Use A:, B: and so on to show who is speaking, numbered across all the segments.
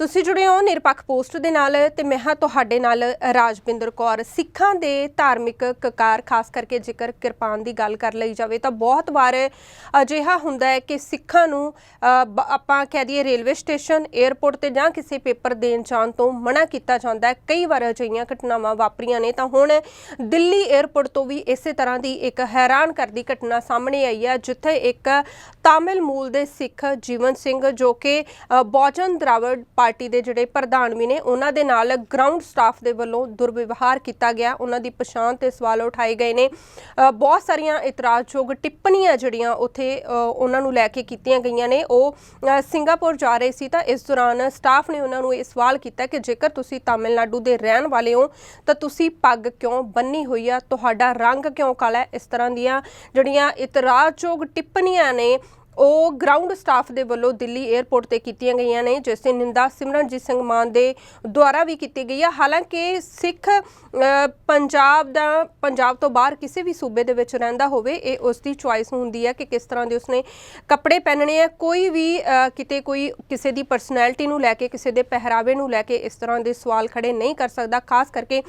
A: ਤੁਸੀਂ ਜੁੜੇ ਹੋ ਨਿਰਪੱਖ ਪੋਸਟ ਦੇ ਨਾਲ ਤੇ ਮੈਂ ਹਾਂ ਤੁਹਾਡੇ ਨਾਲ ਰਾਜਵਿੰਦਰ ਕੌਰ। ਸਿੱਖਾਂ ਦੇ ਧਾਰਮਿਕ ਕਕਾਰ ਖਾਸ ਕਰਕੇ ਜੇਕਰ ਕਿਰਪਾਨ ਦੀ ਗੱਲ ਕਰ ਲਈ ਜਾਵੇ ਤਾਂ ਬਹੁਤ ਵਾਰ ਅਜਿਹਾ ਹੁੰਦਾ ਹੈ ਕਿ ਸਿੱਖਾਂ ਨੂੰ ਬ- ਆਪਾਂ ਕਹਿ ਦਈਏ ਰੇਲਵੇ ਸਟੇਸ਼ਨ 에ਅਰਪੋਰਟ ਤੇ ਜਾਂ ਕਿਸੇ ਪੇਪਰ ਦੇਣ ਜਾਣ ਤੋਂ ਮਨਾ ਕੀਤਾ ਜਾਂਦਾ ਹੈ। ਕਈ ਵਾਰ ਅਜਿਹੀਆਂ ਘਟਨਾਵਾਂ ਵਾਪਰੀਆਂ ਨੇ ਤਾਂ ਹੁਣ ਦਿੱਲੀ 에ਅਰਪੋਰਟ ਤੋਂ ਵੀ ਇਸੇ ਤਰ੍ਹਾਂ ਦੀ ਇੱਕ ਹੈਰਾਨ ਕਰਦੀ ਘਟਨਾ ਸਾਹਮਣੇ ਆਈ ਹੈ ਜਿੱਥੇ ਇੱਕ ਤਾਮਿਲ ਮੂਲ ਦੇ ਸਿੱਖ ਜੀਵਨ ਸਿੰਘ ਜੋ ਕਿ ਅ, ਬਹੁਜਨ ਦਰਾਵੜ ਪਾਰਟੀ ਦੇ ਜਿਹੜੇ ਪ੍ਰਧਾਨ ਵੀ ਨੇ, ਉਹਨਾਂ ਦੇ ਨਾਲ ਗਰਾਊਂਡ ਸਟਾਫ ਦੇ ਵੱਲੋਂ ਦੁਰਵਿਵਹਾਰ ਕੀਤਾ ਗਿਆ। ਉਹਨਾਂ ਦੀ ਪਛਾਣ ਤੇ ਸਵਾਲ ਉਠਾਏ ਗਏ ਨੇ। ਬਹੁਤ ਸਾਰੀਆਂ ਇਤਰਾਜ਼ਯੋਗ ਟਿੱਪਣੀਆਂ ਜਿਹੜੀਆਂ ਉੱਥੇ ਉਹਨਾਂ ਨੂੰ ਲੈ ਕੇ ਕੀਤੀਆਂ ਗਈਆਂ ਨੇ। ਉਹ ਸਿੰਗਾਪੁਰ ਜਾ ਰਹੇ ਸੀ ਤਾਂ ਇਸ ਦੌਰਾਨ ਸਟਾਫ ਨੇ ਉਹਨਾਂ ਨੂੰ ਇਹ ਸਵਾਲ ਕੀਤਾ ਕਿ ਜੇਕਰ ਤੁਸੀਂ ਤਾਮਿਲਨਾਡੂ ਦੇ ਰਹਿਣ ਵਾਲੇ ਹੋ, ਤਾਂ ਤੁਸੀਂ ਪੱਗ ਕਿਉਂ ਬੰਨੀ ਹੋਈ ਆ? ਤੁਹਾਡਾ ਰੰਗ ਕਿਉਂ ਕਾਲਾ ਇਸ ਤਰ੍ਹਾਂ ਦੀਆਂ ਜਿਹੜੀਆਂ ਇਤਰਾਜ਼ਯੋਗ ਟਿੱਪਣੀਆਂ ਨੇ ਉਹ ਗਰਾਊਂਡ ਸਟਾਫ ਦੇ ਵੱਲੋਂ ਦਿੱਲੀ 에ਅਰਪੋਰਟ ਤੇ ਕੀਤੀਆਂ ਗਈਆਂ ਨੇ, ਜਿਸ ਦੀ ਨਿੰਦਾ ਸਿਮਰਨਜੀਤ ਸਿੰਘ ਮਾਨ ਦੇ ਦੁਆਰਾ ਵੀ ਕੀਤੀ ਗਈ ਹੈ ਹਾਲਾਂਕਿ ਸਿੱਖ ਪੰਜਾਬ ਦਾ, ਪੰਜਾਬ ਤੋਂ ਬਾਹਰ ਕਿਸੇ ਵੀ ਸੂਬੇ ਦੇ ਵਿੱਚ ਰਹਿੰਦਾ ਹੋਵੇ, ਇਹ ਉਸ ਦੀ ਚੁਆਇਸ ਹੁੰਦੀ ਹੈ ਕਿ ਕਿਸ ਤਰ੍ਹਾਂ ਦੇ ਉਸਨੇ ਕੱਪੜੇ ਪਹਿਨਣੇ ਆ। ਕੋਈ ਵੀ ਕਿਤੇ ਕੋਈ, ਕਿਸੇ ਦੀ ਪਰਸਨੈਲਿਟੀ ਨੂੰ ਲੈ ਕੇ, ਕਿਸੇ ਦੇ ਪਹਿਰਾਵੇ ਨੂੰ ਲੈ ਕੇ ਇਸ ਤਰ੍ਹਾਂ ਦੇ ਸਵਾਲ ਖੜੇ ਨਹੀਂ ਕਰ ਸਕਦਾ। ਖਾਸ ਕਰਕੇ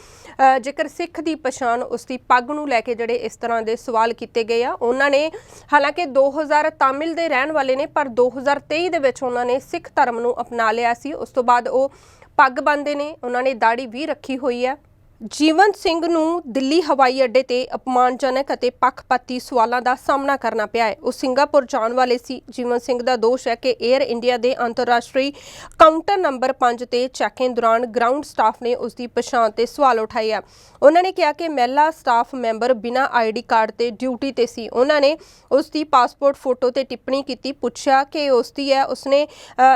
A: ਜੇਕਰ ਸਿੱਖ ਦੀ ਪਛਾਣ ਉਸ ਦੀ ਪੱਗ ਨੂੰ ਲੈ ਕੇ ਜਿਹੜੇ ਇਸ ਤਰ੍ਹਾਂ ਦੇ ਸਵਾਲ ਕੀਤੇ ਗਏ ਆ, ਉਹਨਾਂ ਨੇ ਹਾਲਾਂਕਿ 2000 ਤਾਮਿਲ ਦੇ ਰਹਿਣ ਵਾਲੇ ਨੇ, ਪਰ 2023 ਦੇ ਵਿੱਚ ਉਹਨਾਂ ਨੇ ਸਿੱਖ ਧਰਮ ਨੂੰ ਅਪਣਾ ਲਿਆ ਸੀ। ਉਸ ਤੋਂ ਬਾਅਦ ਉਹ ਪੱਗ ਬੰਨਦੇ ਨੇ, ਉਹਨਾਂ ਨੇ ਦਾੜੀ ਵੀ ਰੱਖੀ ਹੋਈ ਹੈ। ਜੀਵਨ ਸਿੰਘ ਨੂੰ ਦਿੱਲੀ ਹਵਾਈ ਅੱਡੇ ਤੇ ਅਪਮਾਨਜਨਕ ਅਤੇ ਪੱਖਪਾਤੀ ਸਵਾਲਾਂ ਦਾ ਸਾਹਮਣਾ ਕਰਨਾ ਪਿਆ ਹੈ। ਉਹ ਸਿੰਗਾਪੁਰ ਜਾਣ ਵਾਲੇ ਸੀ। ਜੀਵਨ ਸਿੰਘ ਦਾ ਦੋਸ਼ ਹੈ ਕਿ 에ਅਰ ਇੰਡੀਆ ਦੇ ਅੰਤਰਰਾਸ਼ਟਰੀ ਕਾਊਂਟਰ ਨੰਬਰ 5 ਤੇ ਚੈਕਿੰਗ ਦੌਰਾਨ ਗਰਾਊਂਡ ਸਟਾਫ ਨੇ ਉਸ ਦੀ ਪਛਾਣ ਤੇ ਸਵਾਲ ਉਠਾਏ ਆ। ਉਹਨਾਂ ਨੇ ਕਿਹਾ ਕਿ ਮਹਿਲਾ ਸਟਾਫ ਮੈਂਬਰ ਬਿਨਾਂ ਆਈਡੀ ਕਾਰਡ ਤੇ ਡਿਊਟੀ ਤੇ ਸੀ। ਉਹਨਾਂ ਨੇ ਉਸ ਦੀ ਪਾਸਪੋਰਟ ਫੋਟੋ ਤੇ ਟਿੱਪਣੀ ਕੀਤੀ। ਪੁੱਛਿਆ ਕਿ ਉਸ ਦੀ ਹੈ, ਉਸਨੇ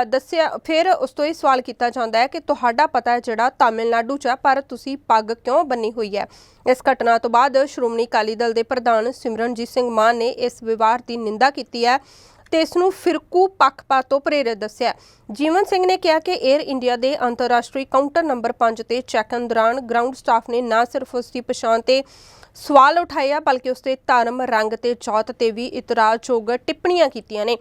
A: ਦੱਸਿਆ, ਫਿਰ ਉਸ ਤੋਂ ਇਹ ਸਵਾਲ ਕੀਤਾ ਜਾਂਦਾ ਹੈ ਕਿ ਤੁਹਾਡਾ ਪਤਾ ਹੈ ਜਿਹੜਾ ਤਾਮਿਲਨਾਡੂ ਚ ਹੈ, ਪਰ ਤੁਸੀਂ ਪੱਗ ਕਿਉਂ ਬੰਨੀ ਹੋਈ ਹੈ? ਇਸ ਘਟਨਾ ਤੋਂ ਬਾਅਦ ਸ਼੍ਰੋਮਣੀ ਅਕਾਲੀ ਦਲ ਦੇ ਪ੍ਰਧਾਨ ਸਿਮਰਨਜੀਤ ਸਿੰਘ ਮਾਨ ਨੇ ਇਸ ਵਿਵਾਦ ਦੀ ਨਿੰਦਾ ਕੀਤੀ ਹੈ ਤੇ ਇਸ ਨੂੰ ਫਿਰਕੂ ਪੱਖਪਾਤ ਤੋਂ ਪ੍ਰੇਰਿਤ ਦੱਸਿਆ ਜੀਵਨ ਸਿੰਘ ਨੇ ਕਿਹਾ ਕਿ 에ਅਰ ਇੰਡੀਆ ਦੇ ਅੰਤਰਰਾਸ਼ਟਰੀ ਕਾਊਂਟਰ ਨੰਬਰ 5 ਤੇ ਚੈਕਨ ਦੌਰਾਨ ਗਰਾਊਂਡ ਸਟਾਫ ਨੇ ਨਾ ਸਿਰਫ ਉਸ ਦੀ ਪਛਾਣ ਤੇ ਸਵਾਲ ਉਠਾਏ ਬਲਕਿ ਉਸ ਦੇ ਧਰਮ, ਰੰਗ ਤੇ ਜਾਤ ਤੇ ਵੀ ਇਤਰਾਜ਼ਯੋਗ ਟਿੱਪਣੀਆਂ ਕੀਤੀਆਂ ਨੇ।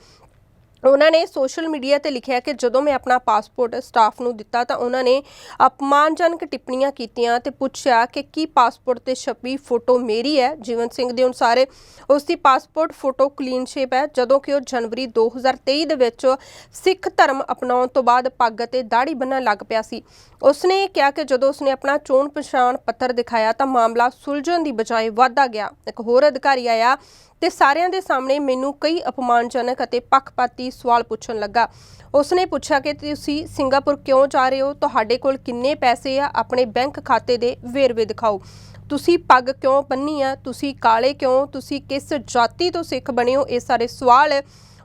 A: ਉਹਨਾਂ ਨੇ ਸੋਸ਼ਲ ਮੀਡੀਆ ਤੇ ਲਿਖਿਆ ਕਿ ਜਦੋਂ ਮੈਂ ਆਪਣਾ ਪਾਸਪੋਰਟ ਸਟਾਫ ਨੂੰ ਦਿੱਤਾ ਤਾਂ ਉਹਨਾਂ ਨੇ ਅਪਮਾਨਜਨਕ ਟਿੱਪਣੀਆਂ ਕੀਤੀਆਂ ਤੇ ਪੁੱਛਿਆ ਕਿ ਕੀ ਪਾਸਪੋਰਟ ਤੇ ਛਪੀ ਫੋਟੋ ਮੇਰੀ ਹੈ? ਜੀਵਨ ਸਿੰਘ ਦੇ ਅਨੁਸਾਰ ਉਸ ਦੀ ਪਾਸਪੋਰਟ ਫੋਟੋ ਕਲੀਨ ਸ਼ੇਪ ਹੈ। ਜਦੋਂ ਕਿ ਉਹ ਜਨਵਰੀ 2023 ਦੇ ਵਿੱਚ ਸਿੱਖ ਧਰਮ ਅਪਣਾਉਣ ਤੋਂ ਬਾਅਦ ਪੱਗ ਅਤੇ ਦਾੜੀ ਬੰਨਣ ਲੱਗ ਪਿਆ ਸੀ। ਉਸਨੇ ਕਿਹਾ ਕਿ ਜਦੋਂ ਉਸਨੇ ਆਪਣਾ ਚੋਣ ਪਛਾਣ ਪੱਤਰ ਦਿਖਾਇਆ ਤਾਂ ਮਾਮਲਾ ਸੁਲਝਣ ਦੀ ਬਜਾਏ ਵਾਧਾ ਗਿਆ। ਇੱਕ ਹੋਰ ਅਧਿਕਾਰੀ ਆਇਆ ਤੇ ਸਾਰਿਆਂ ਦੇ ਸਾਹਮਣੇ ਮੈਨੂੰ ਕਈ ਅਪਮਾਨਜਨਕ ਅਤੇ ਪੱਖਪਾਤੀ ਸਵਾਲ ਪੁੱਛਣ ਲੱਗਾ। ਉਸਨੇ ਪੁੱਛਿਆ ਕਿ ਤੁਸੀਂ ਸਿੰਗਾਪੁਰ ਕਿਉਂ ਜਾ ਰਹੇ ਹੋ? ਤੁਹਾਡੇ ਕੋਲ ਕਿੰਨੇ ਪੈਸੇ ਆ? ਆਪਣੇ ਬੈਂਕ ਖਾਤੇ ਦੇ ਵੇਰਵੇ ਦਿਖਾਓ। ਤੁਸੀਂ ਪੱਗ ਕਿਉਂ ਬੰਨੀ ਆ? ਤੁਸੀਂ ਕਾਲੇ ਕਿਉਂ? ਤੁਸੀਂ ਕਿਸ ਜਾਤੀ ਤੋਂ ਸਿੱਖ ਬਣੇ ਹੋ? ਇਹ ਸਾਰੇ ਸਵਾਲ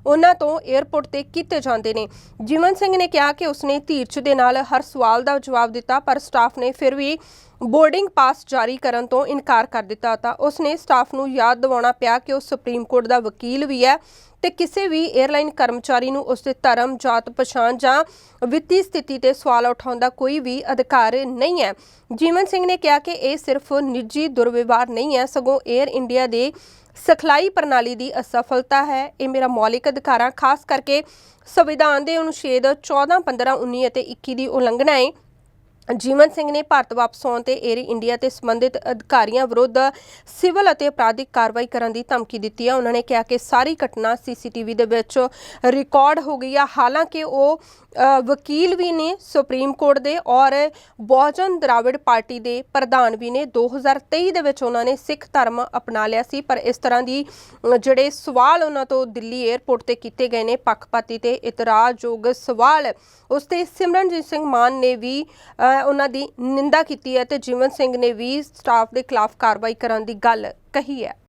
A: ਉਹਨਾਂ ਤੋਂ 에ਅਰਪੋਰਟ ਤੇ ਕੀਤੇ ਜਾਂਦੇ ਨੇ। ਜੀਵਨ ਸਿੰਘ ਨੇ ਕਿਹਾ ਕਿ ਉਸਨੇ ਧੀਰਜ ਦੇ ਨਾਲ ਹਰ ਸਵਾਲ ਦਾ ਜਵਾਬ ਦਿੱਤਾ, ਪਰ ਸਟਾਫ ਨੇ ਫਿਰ ਵੀ ਬੋਰਡਿੰਗ ਪਾਸ ਜਾਰੀ ਕਰਨ ਤੋਂ ਇਨਕਾਰ ਕਰ ਦਿੱਤਾ। ਤਾਂ ਉਸਨੇ ਸਟਾਫ ਨੂੰ ਯਾਦ ਦਿਵਾਉਣਾ ਪਿਆ ਕਿ ਉਹ ਸੁਪਰੀਮ ਕੋਰਟ ਦਾ ਵਕੀਲ ਵੀ ਹੈ। ਤੇ ਕਿਸੇ ਵੀ 에ਅਰਲਾਈਨ ਕਰਮਚਾਰੀ ਨੂੰ ਉਸਦੇ ਧਰਮ, ਜਾਤ ਪਛਾਣ ਜਾਂ ਵਿੱਤੀ ਸਥਿਤੀ ਤੇ ਸਵਾਲ ਉਠਾਉਣ ਦਾ ਕੋਈ ਵੀ ਅਧਿਕਾਰ ਨਹੀਂ ਹੈ। ਜੀਵਨ ਸਿੰਘ ਨੇ ਕਿਹਾ ਕਿ ਇਹ ਸਿਰਫ ਨਿੱਜੀ ਦੁਰਵਿਵਹਾਰ ਨਹੀਂ ਹੈ, ਸਗੋਂ 에ਅਰ ਇੰਡੀਆ ਦੇ ਸਿਖਲਾਈ ਪ੍ਰਣਾਲੀ ਦੀ ਅਸਫਲਤਾ ਹੈ। ਇਹ ਮੇਰਾ ਮੌਲਿਕ ਅਧਿਕਾਰ ਹੈ ਖਾਸ ਕਰਕੇ ਸੰਵਿਧਾਨ ਦੇ ਅਨੁਛੇਦ 14 15 19 ਅਤੇ 21 ਦੀ ਉਲੰਘਣਾ ਹੈ। ਜੀਵਨ ਸਿੰਘ ਨੇ ਭਾਰਤ ਵਾਪਸ ਆਉਣ ਤੇ ਏਅਰ ਇੰਡੀਆ ਤੇ ਸੰਬੰਧਿਤ ਅਧਿਕਾਰੀਆਂ ਵਿਰੁੱਧ ਸਿਵਲ ਅਤੇ ਅਪਰਾਧਿਕ ਕਾਰਵਾਈ ਕਰਨ ਦੀ ਧਮਕੀ ਦਿੱਤੀ ਹੈ ਉਹਨਾਂ ਨੇ ਕਿਹਾ ਕਿ ਸਾਰੀ ਘਟਨਾ ਸੀਸੀਟੀਵੀ ਦੇ ਵਿੱਚ ਰਿਕਾਰਡ ਹੋ ਗਈ ਹੈ ਹਾਲਾਂਕਿ ਉਹ ਵਕੀਲ ਵੀ ਨੇ ਸੁਪਰੀਮ ਕੋਰਟ ਦੇ ਔਰ ਬਹੁਜਨ ਦਰਾਵਿੜ ਪਾਰਟੀ ਦੇ ਪ੍ਰਧਾਨ ਵੀ ਨੇ। 2023 ਦੇ ਵਿੱਚ ਉਹਨਾਂ ਨੇ ਸਿੱਖ ਧਰਮ ਅਪਣਾ ਲਿਆ ਸੀ, ਪਰ ਇਸ ਤਰ੍ਹਾਂ ਦੀ ਜਿਹੜੇ ਸਵਾਲ ਉਹਨਾਂ ਤੋਂ ਦਿੱਲੀ 에ਅਰਪੋਰਟ ਤੇ ਕੀਤੇ ਗਏ ਨੇ ਪੱਖਪਾਤੀ ਤੇ ਇਤਰਾਜ਼ਯੋਗ ਸਵਾਲ, ਉਸ ਤੇ ਸਿਮਰਨਜੀਤ ਸਿੰਘ ਮਾਨ ਨੇ ਵੀ ਅ, ਉਹਨਾਂ ਦੀ ਨਿੰਦਾ ਕੀਤੀ ਹੈ ਤੇ ਜੀਵਨ ਸਿੰਘ ਨੇ ਵੀ ਸਟਾਫ ਦੇ ਖਿਲਾਫ ਕਾਰਵਾਈ ਕਰਨ ਦੀ ਗੱਲ ਕਹੀ ਹੈ।